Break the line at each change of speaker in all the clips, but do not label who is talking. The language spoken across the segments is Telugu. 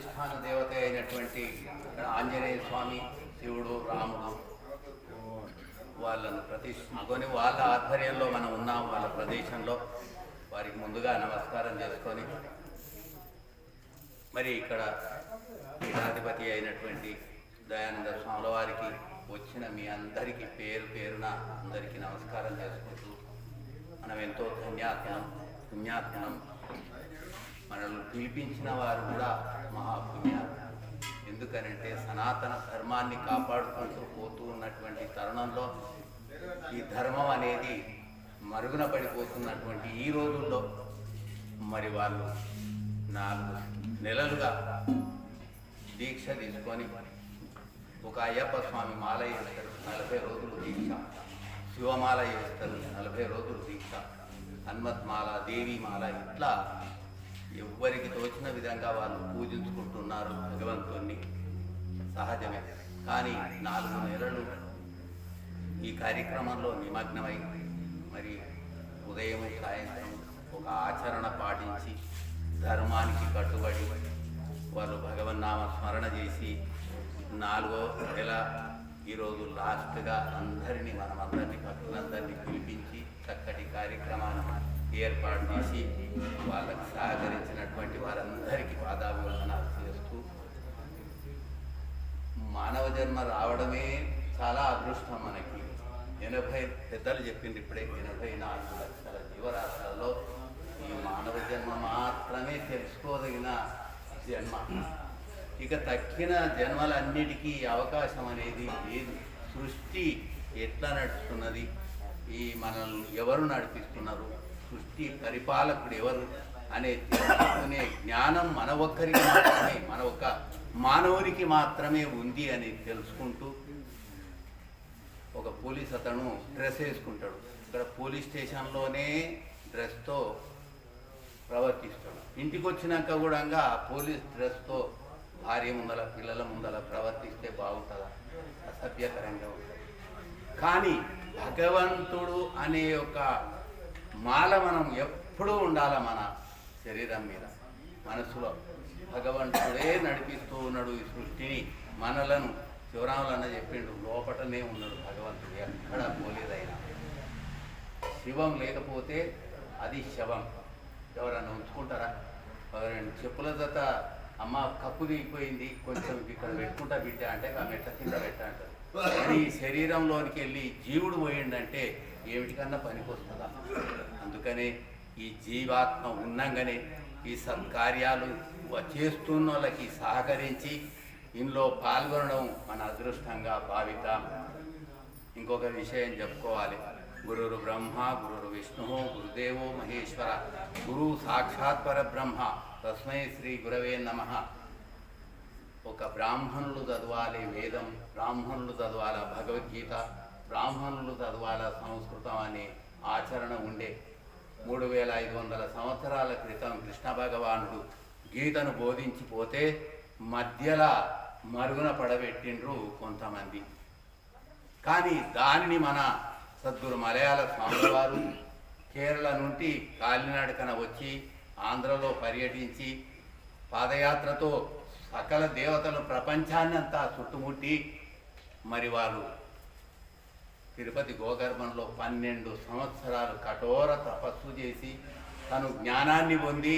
అధిష్టాన దేవత అయినటువంటి ఆంజనేయ స్వామి శివుడు రాముడు వాళ్ళను ప్రతిష్ఠించుకొని వాళ్ళ ఆధ్వర్యంలో మనం ఉన్నాం వాళ్ళ ప్రదేశంలో వారికి ముందుగా నమస్కారం చేసుకొని మరి ఇక్కడ పీఠాధిపతి అయినటువంటి దయానంద స్వామి వారికి వచ్చిన మీ అందరికీ పేరు పేరున అందరికీ నమస్కారం చేసుకుంటూ మనం ఎంతో ధన్యాత్మనం పుణ్యాత్మనం మనల్ని పిలిపించిన వారు కూడా ఎందుకనంటే సనాతన ధర్మాన్ని కాపాడుకుంటూ పోతూ ఉన్నటువంటి తరుణంలో ఈ ధర్మం అనేది మరుగున పడిపోతున్నటువంటి ఈ రోజుల్లో మరి వాళ్ళు నాలుగు నెలలుగా దీక్ష తీసుకొని ఒక అయ్యప్ప స్వామి మాల చేస్తారు నలభై రోజులు దీక్ష శివమాల చేస్తారు నలభై రోజులు దీక్ష హనుమత్ మాల దేవి మాల ఇట్లా ఎవ్వరికి తోచిన విధంగా వాళ్ళు పూజించుకుంటున్నారు భగవంతుణ్ణి సహజమే కానీ నాలుగు నెలలు ఈ కార్యక్రమంలో నిమగ్నమై మరి ఉదయం సాయంత్రం ఒక ఆచరణ పాటించి ధర్మానికి కట్టుబడి వాళ్ళు భగవన్నామ స్మరణ చేసి నాలుగో నెల ఈరోజు లాస్ట్గా అందరినీ మనమందరినీ భక్తులందరినీ పిలిపించి చక్కటి కార్యక్రమాన్ని ఏర్పాటు చేసి వాళ్ళకు సహకరించినటువంటి వారందరికీ పాదాభివందనాలు చేస్తూ మానవ జన్మ రావడమే చాలా అదృష్టం మనకి ఎనభై పెద్దలు చెప్పింది ఇప్పుడే ఎనభై నాలుగు లక్షల జీవరాశ్రాల్లో ఈ మానవ జన్మ మాత్రమే తెలుసుకోదగిన జన్మ ఇక తక్కిన జన్మలన్నిటికీ అవకాశం అనేది లేదు సృష్టి ఎట్లా నడుస్తున్నది ఈ మనల్ని ఎవరు నడిపిస్తున్నారు సృష్టి పరిపాలకుడు ఎవరు అనే తెలుసుకునే జ్ఞానం మన ఒక్కరికి మాత్రమే మన ఒక మానవునికి మాత్రమే ఉంది అని తెలుసుకుంటూ ఒక పోలీస్ అతను డ్రెస్ వేసుకుంటాడు ఇక్కడ పోలీస్ స్టేషన్లోనే డ్రెస్తో ప్రవర్తిస్తాడు ఇంటికి వచ్చినాక కూడా పోలీస్ డ్రెస్తో భార్య ముందల పిల్లల ముందల ప్రవర్తిస్తే బాగుంటుందా అసభ్యకరంగా ఉంటుంది కానీ భగవంతుడు అనే ఒక మాల మనం ఎప్పుడూ ఉండాల మన శరీరం మీద మనసులో భగవంతుడే నడిపిస్తూ ఉన్నాడు ఈ సృష్టిని మనలను శివరాములన్న చెప్పిండు లోపటనే ఉన్నాడు భగవంతుడు ఎక్కడ పోలేదైనా శివం లేకపోతే అది శవం ఎవరన్నా ఉంచుకుంటారా ఎవరైనా చెప్పుల జత అమ్మ కప్పు దిగిపోయింది కొంచెం ఇక్కడ పెట్టుకుంటా బిడ్డ అంటే ఆ మెట్ల కింద పెట్ట అంటారు ఈ శరీరంలోనికి వెళ్ళి జీవుడు పోయిండంటే ఏమిటికన్నా పనికొస్తుందా అందుకనే ఈ జీవాత్మ ఉన్నంగానే ఈ సత్కార్యాలు చేస్తున్న వాళ్ళకి సహకరించి ఇందులో పాల్గొనడం మన అదృష్టంగా భావితాం ఇంకొక విషయం చెప్పుకోవాలి గురురు బ్రహ్మ గురురు విష్ణు గురుదేవో మహేశ్వర గురు సాక్షాత్ పరబ్రహ్మ తస్మై శ్రీ గురవే నమ ఒక బ్రాహ్మణులు చదవాలి వేదం బ్రాహ్మణులు చదవాలి భగవద్గీత బ్రాహ్మణులు చదవాల సంస్కృతం అనే ఆచరణ ఉండే మూడు వేల ఐదు వందల సంవత్సరాల క్రితం కృష్ణ భగవానుడు గీతను బోధించిపోతే మధ్యలో మరుగున పడబెట్టిండ్రు కొంతమంది కానీ దానిని మన సద్గురు మలయాళ స్వామివారు కేరళ నుండి కాలినడకన వచ్చి ఆంధ్రలో పర్యటించి పాదయాత్రతో సకల దేవతలు ప్రపంచాన్ని అంతా చుట్టుముట్టి మరి వారు తిరుపతి గోకర్మంలో పన్నెండు సంవత్సరాలు కఠోర తపస్సు చేసి తను జ్ఞానాన్ని పొంది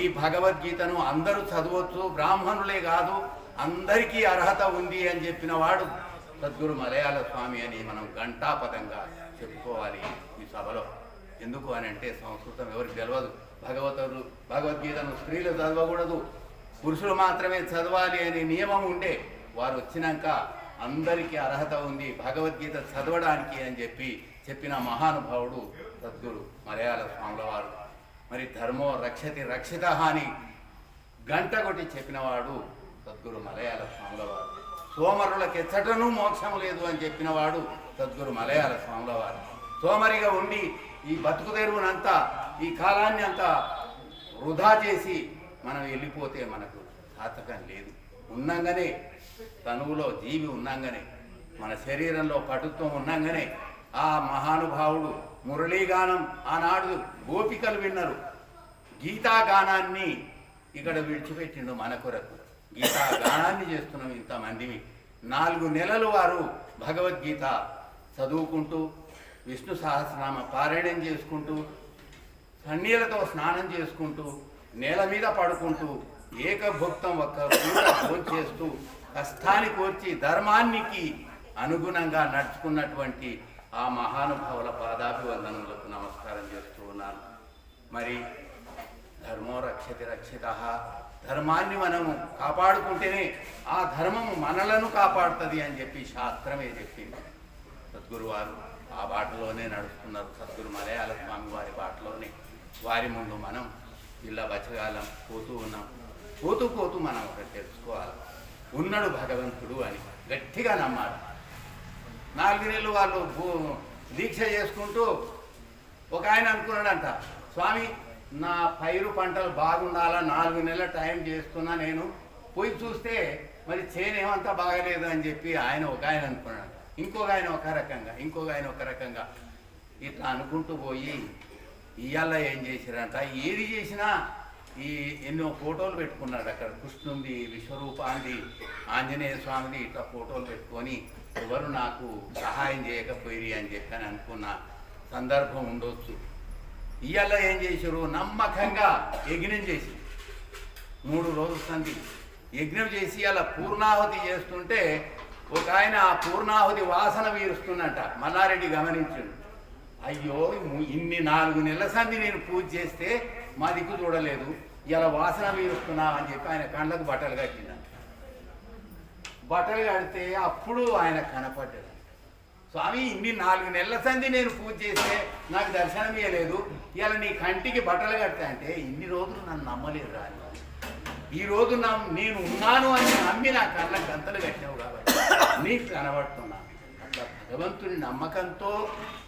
ఈ భగవద్గీతను అందరూ చదవచ్చు బ్రాహ్మణులే కాదు అందరికీ అర్హత ఉంది అని చెప్పిన వాడు సద్గురు మలయాళ స్వామి అని మనం ఘంటాపదంగా చెప్పుకోవాలి ఈ సభలో ఎందుకు అని అంటే సంస్కృతం ఎవరికి తెలియదు భగవతులు భగవద్గీతను స్త్రీలు చదవకూడదు పురుషులు మాత్రమే చదవాలి అనే నియమం ఉండే వారు వచ్చినాక అందరికీ అర్హత ఉంది భగవద్గీత చదవడానికి అని చెప్పి చెప్పిన మహానుభావుడు సద్గురు మలయాళ స్వాముల వారు మరి ధర్మో రక్షతి రక్షిత అని గంట కొట్టి చెప్పినవాడు సద్గురు మలయాళ స్వాముల వారు సోమరులకెచ్చటను మోక్షం లేదు అని చెప్పినవాడు సద్గురు మలయాళ స్వాముల వారు సోమరిగా ఉండి ఈ బతుకు తెరువునంతా ఈ కాలాన్ని అంతా వృధా చేసి మనం వెళ్ళిపోతే మనకు సార్థకం లేదు ఉన్నంగానే తనువులో జీవి ఉన్నాగానే మన శరీరంలో పటుత్వం ఉన్నాగానే ఆ మహానుభావుడు మురళీగానం ఆనాడు గోపికలు విన్నారు గీతాగానాన్ని ఇక్కడ విడిచిపెట్టిండు మన కొరకు గీతాగానాన్ని చేస్తున్నాం ఇంతమంది నాలుగు నెలలు వారు భగవద్గీత చదువుకుంటూ విష్ణు సహస్రనామ పారాయణం చేసుకుంటూ కన్నీళ్లతో స్నానం చేసుకుంటూ నేల మీద పడుకుంటూ ఏకభుక్తం ఒక్క భోజనం చేస్తూ కష్టాన్ని కోర్చి ధర్మానికి అనుగుణంగా నడుచుకున్నటువంటి ఆ మహానుభావుల పాదాభివందనములకు నమస్కారం చేస్తూ ఉన్నాను మరి ధర్మో రక్షతి రక్షిత ధర్మాన్ని మనము కాపాడుకుంటేనే ఆ ధర్మము మనలను కాపాడుతుంది అని చెప్పి శాస్త్రమే చెప్పింది సద్గురువారు ఆ బాటలోనే నడుస్తున్నారు సద్గురు మలయాళ స్వామి వారి బాటలోనే వారి ముందు మనం ఇలా బచగాలం పోతూ ఉన్నాం పోతూ పోతూ మనం ఒకటి తెలుసుకోవాలి ఉన్నాడు భగవంతుడు అని గట్టిగా నమ్మాడు నాలుగు నెలలు వాళ్ళు దీక్ష చేసుకుంటూ ఒక ఆయన అనుకున్నాడంట స్వామి నా పైరు పంటలు బాగుండాలా నాలుగు నెలల టైం చేస్తున్నా నేను పోయి చూస్తే మరి చేనేమంతా బాగలేదు అని చెప్పి ఆయన ఒక ఆయన అనుకున్నాడు ఇంకొక ఆయన ఒక రకంగా ఇంకొక ఆయన ఒక రకంగా ఇట్లా అనుకుంటూ పోయి ఇవాళ ఏం చేశారంట ఏది చేసినా ఈ ఎన్నో ఫోటోలు పెట్టుకున్నాడు అక్కడ కృష్ణుంది విశ్వరూపాంది ఆంజనేయ స్వామిది ఇట్లా ఫోటోలు పెట్టుకొని ఎవరు నాకు సహాయం చేయకపోయి అని అని అనుకున్న సందర్భం ఉండొచ్చు ఇవాళ ఏం చేశారు నమ్మకంగా యజ్ఞం చేసి మూడు రోజుల సంధి యజ్ఞం చేసి అలా పూర్ణాహుతి చేస్తుంటే ఒక ఆయన ఆ పూర్ణాహుతి వాసన వీరుస్తుందంట మల్లారెడ్డి గమనించాడు అయ్యో ఇన్ని నాలుగు నెలల సంధి నేను పూజ చేస్తే మా దిక్కు చూడలేదు ఇలా వాసన మీరుస్తున్నా అని చెప్పి ఆయన కండ్లకు బట్టలు కట్టిందంట బట్టలు కడితే అప్పుడు ఆయన కనపడ్డాడు స్వామి ఇన్ని నాలుగు నెలల సంధి నేను పూజ చేస్తే నాకు దర్శనం ఇవ్వలేదు ఇలా నీ కంటికి బట్టలు కడితే అంటే ఇన్ని రోజులు నన్ను నమ్మలేదు రా ఈ రోజు నా నేను ఉన్నాను అని నమ్మి నా కళ్ళ గంతలు కట్టావు కాబట్టి నీకు కనబడుతున్నా అట్లా భగవంతుని నమ్మకంతో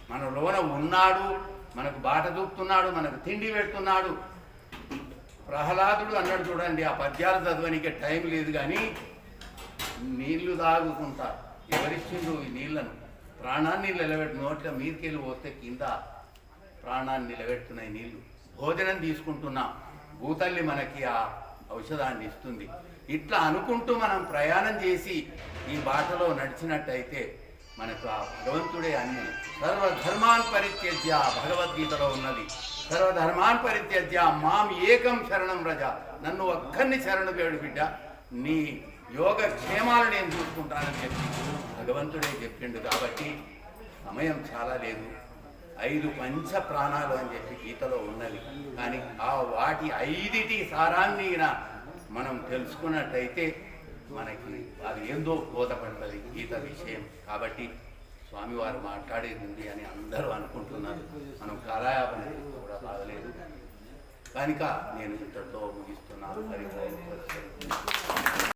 మన లోన ఉన్నాడు మనకు బాట దూపుతున్నాడు మనకు తిండి పెడుతున్నాడు ప్రహ్లాదుడు అన్నాడు చూడండి ఆ పద్యాలు చదవడానికి టైం లేదు కానీ నీళ్లు తాగుకుంటా ఎవరిచ్చిండు ఈ నీళ్లను ప్రాణాన్ని నిలబెట్టు నోట్ల మీదకెళ్ళి పోతే కింద ప్రాణాన్ని నిలబెడుతున్నాయి నీళ్లు భోజనం తీసుకుంటున్నా భూతల్లి మనకి ఆ ఔషధాన్ని ఇస్తుంది ఇట్లా అనుకుంటూ మనం ప్రయాణం చేసి ఈ బాటలో నడిచినట్టయితే మనకు ఆ భగవంతుడే అన్ని సర్వధర్మాన్ పరిత్యజ్య భగవద్గీతలో ఉన్నది సర్వధర్మాన్ పరిత్యజ్య మాం ఏకం శరణం రజ నన్ను ఒక్కరిని శరణు వేడు బిడ్డ నీ యోగ క్షేమాలు నేను చూసుకుంటానని చెప్పి భగవంతుడే చెప్పిండు కాబట్టి సమయం చాలా లేదు ఐదు పంచ ప్రాణాలు అని చెప్పి గీతలో ఉన్నది కానీ ఆ వాటి ఐదిటి సారాన్ని మనం తెలుసుకున్నట్టయితే మనకి అది ఏందో బోధపడుతుంది గీత విషయం కాబట్టి స్వామివారు మాట్లాడేది అని అందరూ అనుకుంటున్నారు మనం కాలయాపన కూడా బాగలేదు కనుక నేను ఇంతటితో ముగిస్తున్నాను